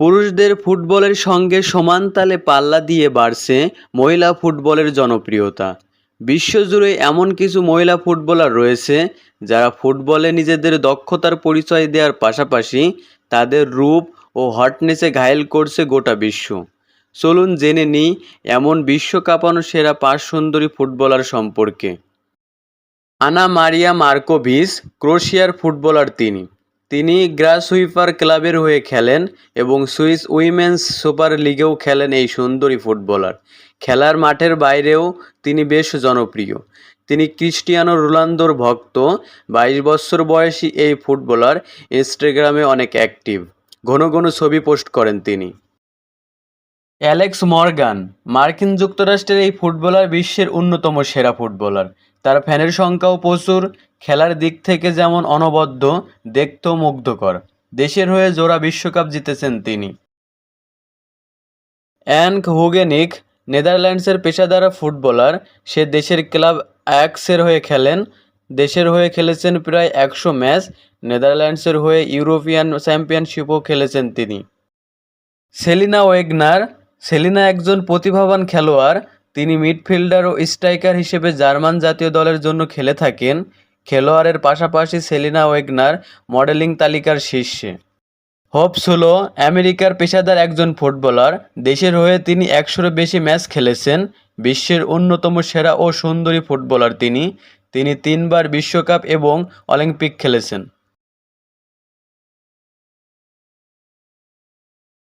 পুরুষদের ফুটবলের সঙ্গে সমান তালে পাল্লা দিয়ে বাড়ছে মহিলা ফুটবলের জনপ্রিয়তা। বিশ্বজুড়ে এমন কিছু মহিলা ফুটবলার রয়েছে যারা ফুটবলে নিজেদের দক্ষতার পরিচয় দেওয়ার পাশাপাশি তাদের রূপ ও হটনেসে ঘায়েল করছে গোটা বিশ্ব। চলুন জেনে নিই এমন বিশ্ব কাঁপানো সেরা পাঁচ সুন্দরী ফুটবলার সম্পর্কে। আনা মারিয়া মার্কোভিস ক্রোশিয়ার ফুটবলার তিনি। তিনি গ্রাসহুইপার ক্লাবের হয়ে খেলেন এবং সুইস উইমেন্স সুপার লিগেও খেলেন এই সুন্দরী ফুটবলার। খেলার মাঠের বাইরেও তিনি বেশ জনপ্রিয়। তিনি ক্রিস্টিয়ানো রোনালদোর ভক্ত, বাইশ বছর বয়সী এই ফুটবলার ইনস্টাগ্রামে অনেক অ্যাক্টিভ। ঘন ঘন ছবি পোস্ট করেন তিনি। অ্যালেক্স মর্গান, মার্কিন যুক্তরাষ্ট্রের এই ফুটবলার বিশ্বের অন্যতম সেরা ফুটবলার। তার ফ্যানের সংখ্যাও প্রচুর। খেলার দিক থেকে যেমন অনবদ্য, দেখতেও মুগ্ধকর। দেশের হয়ে জোড়া বিশ্বকাপ জিতেছেন তিনি। অ্যানক হুগেনিক, নেদারল্যান্ডসের পেশাদার ফুটবলার, সে দেশের ক্লাব অ্যাক্সের হয়ে খেলেন। দেশের হয়ে খেলেছেন প্রায় একশো ম্যাচ। নেদারল্যান্ডসের হয়ে ইউরোপিয়ান চ্যাম্পিয়নশিপও খেলেছেন তিনি। সেলিনা ওয়েগনার, সেলিনা একজন প্রতিভাবান খেলোয়াড় তিনি মিডফিল্ডার ও স্ট্রাইকার হিসেবে জার্মান জাতীয় দলের জন্য খেলে থাকেন। খেলোয়াড়ের পাশাপাশি সেলিনা ওয়েগনার মডেলিং তালিকার শীর্ষে। হোপস হলো আমেরিকার পেশাদার একজন ফুটবলার। দেশের হয়ে তিনি একশোরও বেশি ম্যাচ খেলেছেন। বিশ্বের অন্যতম সেরা ও সুন্দরী ফুটবলার তিনি। তিনি তিনবার বিশ্বকাপ এবং অলিম্পিক খেলেছেন।